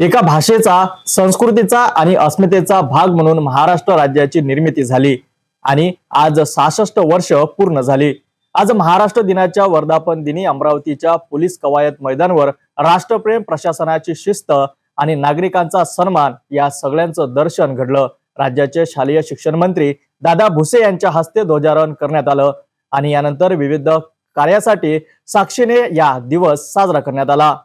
एका भाषेचा संस्कृतीचा आणि अस्मितेचा भाग म्हणून महाराष्ट्र राज्याची निर्मिती झाली आणि आज सहासष्ट वर्ष पूर्ण झाली. आज महाराष्ट्र दिनाच्या वर्धापन दिनी अमरावतीच्या पोलीस कवायत मैदानवर राष्ट्रप्रेम प्रशासनाची शिस्त आणि नागरिकांचा सन्मान या सगळ्यांचं दर्शन घडलं. राज्याचे शालेय शिक्षण मंत्री दादा भुसे यांच्या हस्ते ध्वजारोहण करण्यात आलं आणि यानंतर विविध कार्यासाठी साक्षीने या दिवस साजरा करण्यात आला.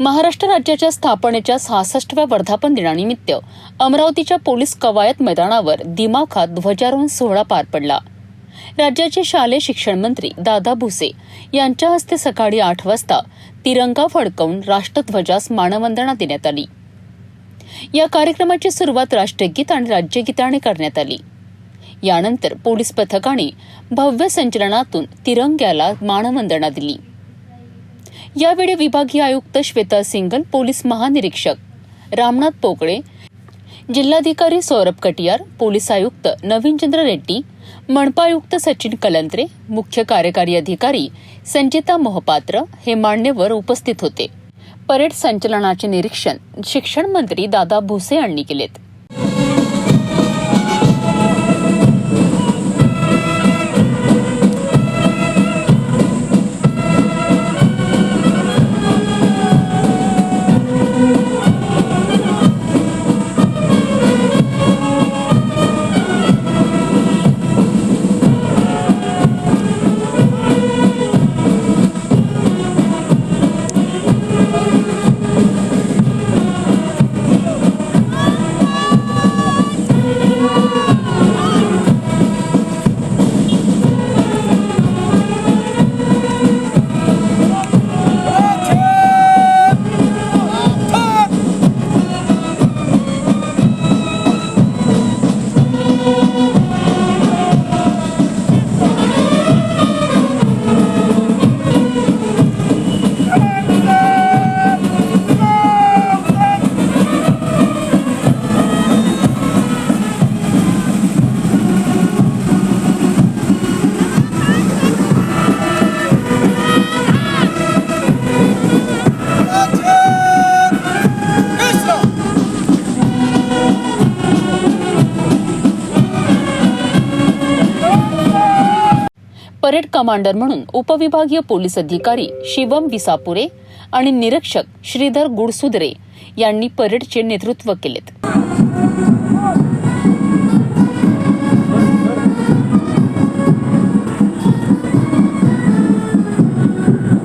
महाराष्ट्र राज्याच्या स्थापनेच्या सहासष्टव्या वर्धापन दिनानिमित्त अमरावतीच्या पोलीस कवायत मैदानावर दिमाखात ध्वजारोहण सोहळा पार पडला. राज्याचे शालेय शिक्षण मंत्री दादा भुसे यांच्या हस्ते सकाळी आठ वाजता तिरंगा फडकवून राष्ट्रध्वजास मानवंदना देण्यात आली. या कार्यक्रमाची सुरुवात राष्ट्रगीत आणि राज्यगीताने करण्यात आली. यानंतर पोलीस पथकाने भव्य संचलनातून तिरंग्याला मानवंदना दिली. यावेळी विभागीय आयुक्त श्वेता सिंगल पोलीस महानिरीक्षक रामनाथ पोकळे जिल्हाधिकारी सौरभ कटियार पोलीस आयुक्त नवीनचंद्र रेड्डी मनपा आयुक्त सचिन कलंत्रे मुख्य कार्यकारी अधिकारी संचिता मोहपात्र हे मान्यवर उपस्थित होते. परेड संचलनाचे निरीक्षण शिक्षण मंत्री दादा भुसे यांनी केलेत. परेड कमांडर म्हणून उपविभागीय पोलीस अधिकारी शिवम विसापुरे आणि निरीक्षक श्रीधर गुडसुदरे यांनी परेडचे नेतृत्व केलेत.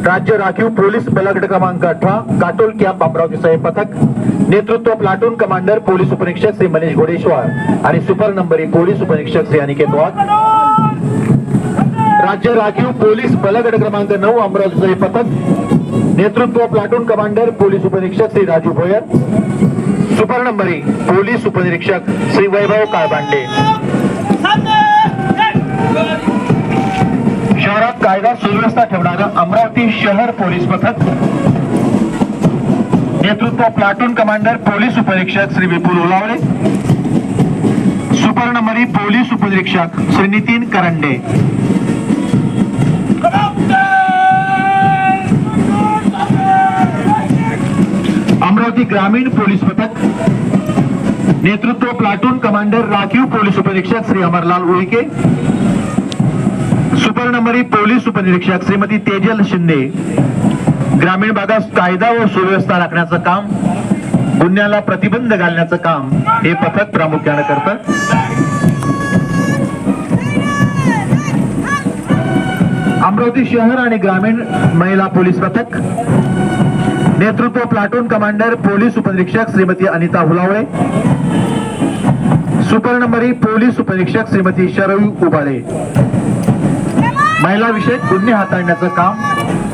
राज्य राखीव पोलीस बलगट क्रमांक अठरा काटोल कॅम्प अमरावतीचं हे पथक. नेतृत्व प्लाटून कमांडर पोलीस उपनिरीक्षक श्री मनीष घोडेश्वर आणि सुपर नंबरी पोलीस उपनिरीक्षक श्री अनिकेत वाघ. राज्य राखीव पोलीस बलगड क्रमांक नऊ अमरावतीचं हे पथक. नेतृत्व प्लाटून कमांडर पोलीस उपनिरीक्षक Shri Raju Bhoyar. Supernumerary police उपनिरीक्षक श्री वैभव काळबांडे. शहरात कायदा सुव्यवस्था ठेवणारं अमरावती शहर पोलीस पथक. नेतृत्व प्लाटून कमांडर पोलीस उपनिरीक्षक श्री विपुल ओलावळे. सुपर्णमरी पोलीस उपनिरीक्षक श्री नितीन करंडे. अमरावती ग्रामीण पोलीस पथक. नेतृत्व प्लाटून कमांडर राखीव पोलीस उपनिरीक्षक श्री अमरलाल उईके. सुपर्णमरी पोलीस उपनिरीक्षक श्रीमती तेजल शिंदे. ग्रामीण भागात कायदा व सुव्यवस्था राखण्याचं काम गुन्ह्याला प्रतिबंध घालण्याचं काम हे पथक प्रामुख्यानं करतं. अमरावती शहर आणि ग्रामीण महिला पोलीस पथक. नेतृत्व प्लाटून कमांडर पोलीस उपनिरीक्षक Shrimati Anita Hulawale. Supernumerary police उपनिरीक्षक श्रीमती शरवी उबाळे. महिला विषयक गुन्हे हाताळण्याचं काम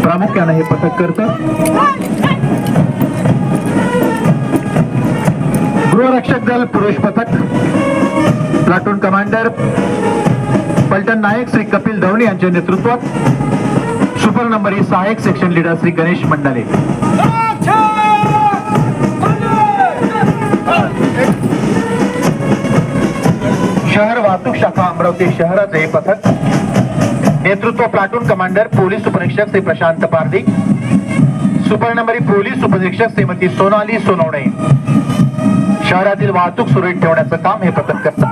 प्रामुख्यानं हे पथक करतं. गृहरक्षक दल पुरुष पथक प्लाटून कमांडर पलटण नायक श्री कपिल धवणी यांच्या नेतृत्वात. सुपर नंबरी सहायक सेक्शन लीडर श्री गणेश मंडाले. शाखा अमरावती शहराचे पथक. नेतृत्व प्लाटून कमांडर पोलीस उपनिरीक्षक श्री प्रशांत पारधी. सुपर्णमरी पोलीस उपनिरीक्षक श्रीमती सोनाली सोनवणे. शहरातील वाहतूक सुरळीत ठेवण्याचं काम हे पथक करत.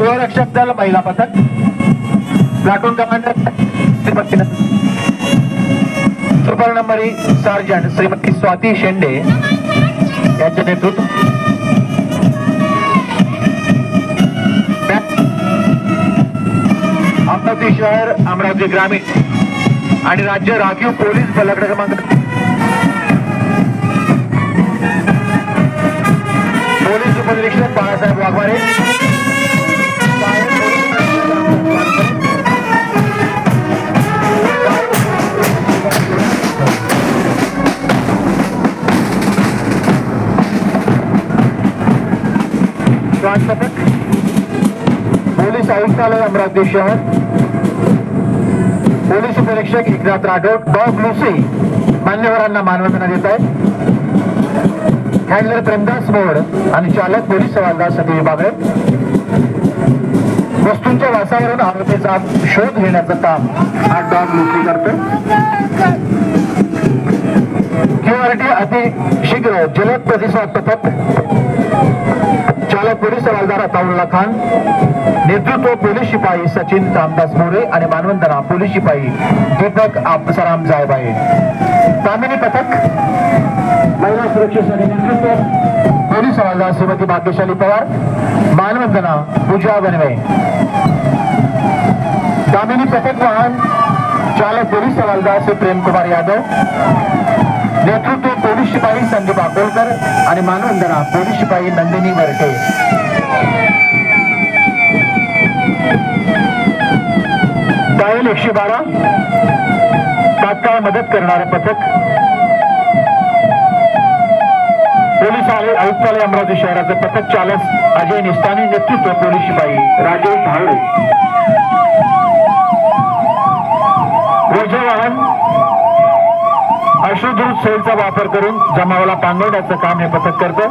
गृहरक्षक दल महिला पथक. Platoon commander supernumerary sergeant Shrimati Swati Shende यांचे नेतृत्व अमरावती शहर अमरावती ग्रामीण आणि राज्य राखीव पोलीस बलाकडे क्रमांक पोलीस उपनिरीक्षक बाळासाहेब वाघमारे. पोलीस आयुक्तालय अमरावती शहर. पोलीस उपनिरीक्षक एकनाथ राठोड डॉग लुसी मान्यवरांना मानवंदना देत आहेत. हँडलर प्रेमदास मोड आणि चालक पोलीस सवालदार सतीश बाबळे वस्तूंच्या वासावरून आरोपीचा शोध घेण्याचं काम हा डॉग लुसी करतो क्यूआरटी अति शीघ्र जलद प्रतिसाद पथक चालक पोलीस हवालदार अताउल्ला खान नेतृत्व पोलीस शिपाई सचिन रामदास मोरे आणि मानवंदना पोलीस शिपाई दीपक आपसराम जायबाई कामिनी पथक महिला सुरक्षेसाठी नेतृत्व पोलीस हवालदार श्रीमती भाग्यशाली पवार मानवंदना पूजा बनवे कामिनी पथक वाहन चालक पोलीस हवालदार श्री प्रेम कुमार यादव नेतृत्व पोलीस शिपाई संदीप अकोलकर आणि मानवंदना पोलीस शिपाई नंदिनी वरटे. डायल एकशे बारा. तात्काळ मदत करणारे पथक. पोलीस आयुक्तालय अमरावती शहराचे पथक चालक अजय निस्तानी नेतृत्व पोलीस शिपाई राजेश धावडे. ओझे वाहन सेलचा वापर करून जमावाला पांगवण्याचं काम हे पथक करतं.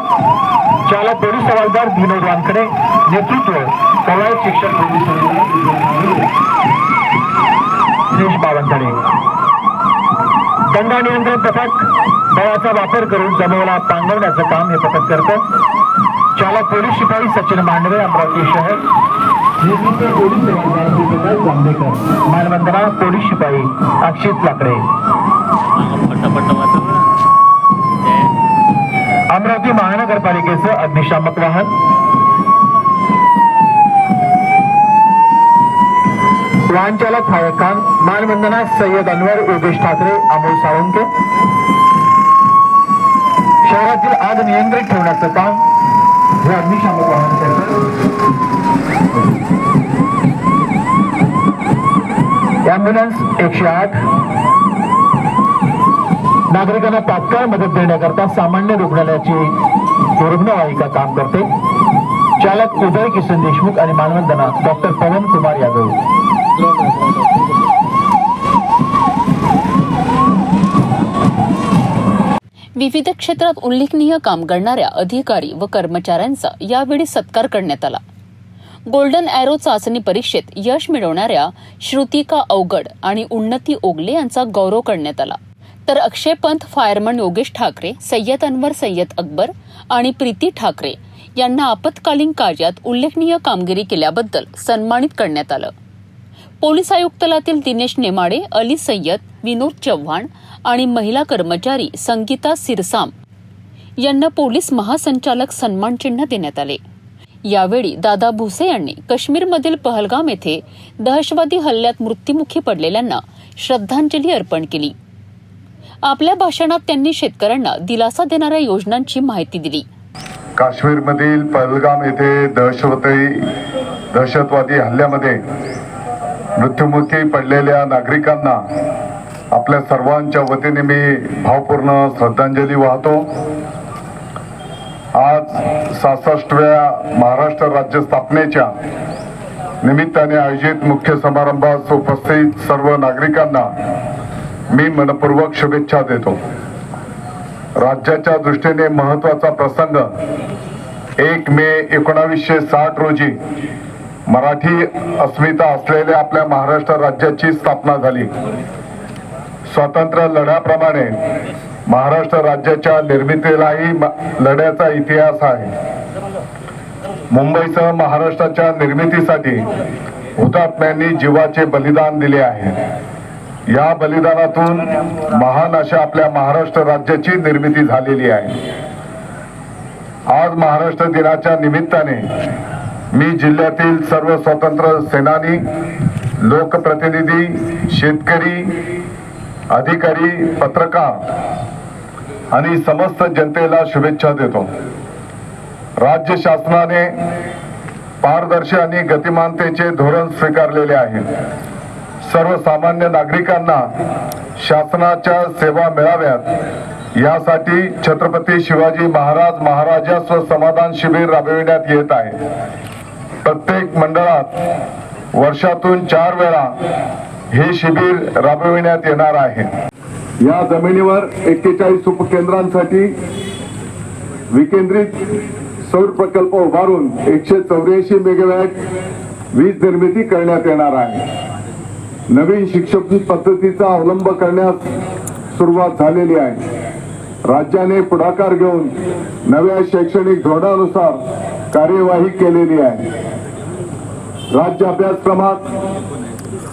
चालक पोलीस हवालदार विनोद वानखडे नेतृत्व कवायत शिक्षक पोलीस बावनखडे दंगा नियंत्रण पथक बळाचा वापर करून जमावाला पांगवण्याचं काम हे पथक करतं. चालक पोलीस शिपाई सचिन मांडवे अमरावती शहर. पोलीस मानवंदना पोलीस शिपाई अक्षित लाकडे. अमरावती महानगरपालिकेचं अग्निशामक वाहन. वाहन चालक फायक खान मानवंदना सय्यद अनवर योगेश ठाकरे अमोल साळुंके शहरातील आग नियंत्रित ठेवण्याचं काम हे अग्निशामक वाहन करतं. अँब्युलन्स एकशे आठ. नागरिकांना तात्काळ मदत देण्याकरता सामान्य रुग्णालयाची रुग्णवाहिका काम करते. चालक उदय किशन देशमुख आणि मानवंदना डॉक्टर पवन कुमार यादव. विविध क्षेत्रात उल्लेखनीय काम करणाऱ्या अधिकारी व कर्मचाऱ्यांचा यावेळी सत्कार करण्यात आला. गोल्डन एरो चाचणी परीक्षेत यश मिळवणाऱ्या श्रुतिका अवगड आणि उन्नती ओगले यांचा गौरव करण्यात आला. तर अक्षय पंत फायरमन योगेश ठाकरे सय्यद अनवर सय्यद अकबर आणि प्रीती ठाकरे यांना आपत्कालीन कार्यात उल्लेखनीय कामगिरी केल्याबद्दल सन्मानित करण्यात आलं. पोलीस आयुक्तालयातील दिनेश नेमाडे अली सय्यद विनोद चव्हाण आणि महिला कर्मचारी संगीता सिरसाम यांना पोलीस महासंचालक सन्मान चिन्ह देण्यात आले. यावेळी दादा भुसे यांनी काश्मीरमधील पहलगाम येथे दहशतवादी हल्ल्यात मृत्युमुखी पडलेल्यांना श्रद्धांजली अर्पण केली. आपल्या भाषणात त्यांनी शेतकऱ्यांना दिलासा देणाऱ्या योजनांची माहिती दिली. काश्मीरमधील पहलगाम येथे दहशतवादी दहशतवादी हल्ल्यामध्ये मृत्युमुखी पडलेल्या नागरिकांना आपल्या सर्वांच्या वतीने मी भावपूर्ण श्रद्धांजली वाहतो. आज सहासष्टव्या महाराष्ट्र राज्य स्थापनेच्या निमित्ताने आयोजित मुख्य समारंभास उपस्थित सर्व नागरिकांना मी मनपूर्वक शुभेच्छा देतो. राज्याच्या दृष्टीने महत्त्वाचा प्रसंग एक मे एकोणावीसशे साठ रोजी मराठी अस्मिता असलेल्या आपल्या महाराष्ट्र राज्याची स्थापना झाली. स्वातंत्र्य लढ्याप्रमाणे महाराष्ट्र राज्याच्या निर्मितीलाही म- लढ्याचा इतिहास आहे. मुंबईसह महाराष्ट्राच्या निर्मितीसाठी हुतात्म्यांनी जीवाचे बलिदान दिले आहे. या बलिदानातून महान अशा आपल्या महाराष्ट्र राज्याची निर्मिती झालेली आहे. आज महाराष्ट्र दिनाच्या निमित्ताने मी जिल्ह्यातील सर्व स्वतंत्र सेनानी लोकप्रतिनिधी शेतकरी अधिकारी पत्रकार आणि समस्त जनतेला शुभेच्छा देतो. राज्य शासनाने पारदर्शी आणि गतिमानतेचे धोरण स्वीकारलेले आहे. सर्वसामान्य नागरिकांना शासनाच्या सेवा मिळाव्यात. यासाठी छत्रपती शिवाजी महाराज महाराजस्व समाधान शिबिर राबविण्यात येत आहे. प्रत्येक मंडळात वर्षातून चार वेळा हे शिबिर राबविण्यात येणार आहे. या जमिनीवर एक्केचाळीस उपकेंद्रांसाठी विकेंद्रित सौर प्रकल्प उभारून एकशे चौऱ्याऐंशी मेगावॅट वीज निर्मिती करण्यात येणार आहे. नवीन शिक्षण पद्धतीचा अवलंब करण्यास सुरुवात झालेली आहे. राज्याने पुढाकार घेऊन नव्या शैक्षणिक धोरणानुसार कार्यवाही केलेली आहे. राज्य अभ्यासक्रमात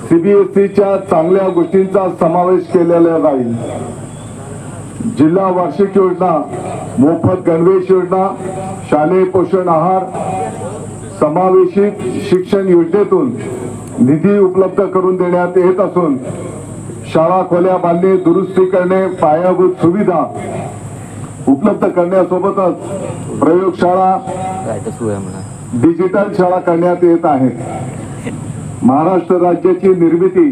सीबीएसईच्या चांगल्या गोष्टींचा समावेश केलेला राहील जिल्हा वार्षिक योजना मोफत गणवेश योजना शालेय पोषण आहार समावेशित शिक्षण योजनेतून निधी उपलब्ध करून देण्यात येत असून शाळा खोल्या बांधणे दुरुस्ती करणे पायाभूत सुविधा उपलब्ध करण्यासोबतच प्रयोगशाळा डिजिटल शाळा करण्यात येत आहे. महाराष्ट्र राज्याची निर्मिती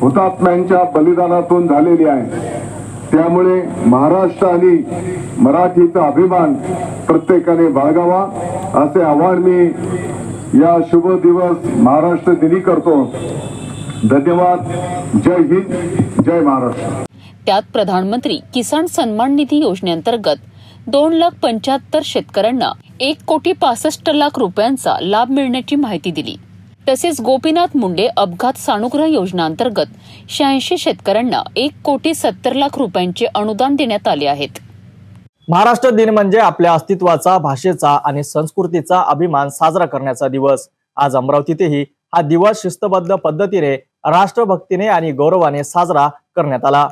हुतात्म्यांच्या बलिदानातून झालेली आहे. त्यामुळे महाराष्ट्र आणि मराठीचा अभिमान प्रत्येकाने बाळगावा असे आव्हान मी या शुभ दिवस महाराष्ट्र दिनी करतो. धन्यवाद. जय हिंद. जय महाराष्ट्र. त्यात प्रधानमंत्री किसान सन्मान निधी योजनेअंतर्गत दोन लाख पंच्याहत्तर शेतकऱ्यांना एक कोटी पासष्ट लाख रुपयांचा लाभ मिळण्याची माहिती दिली. तसेच गोपीनाथ मुंडे अपघात सानुग्रह योजनांतर्गत शहाऐंशी शेतकऱ्यांना एक कोटी सत्तर लाख रुपयांचे अनुदान देण्यात आले आहेत. महाराष्ट्र दिन म्हणजे आपल्या अस्तित्वाचा भाषेचा आणि संस्कृतीचा अभिमान साजरा करण्याचा दिवस. आज अमरावतीतही हा दिवस शिस्तबद्ध पद्धतीने राष्ट्रभक्तीने आणि गौरवाने साजरा करण्यात आला.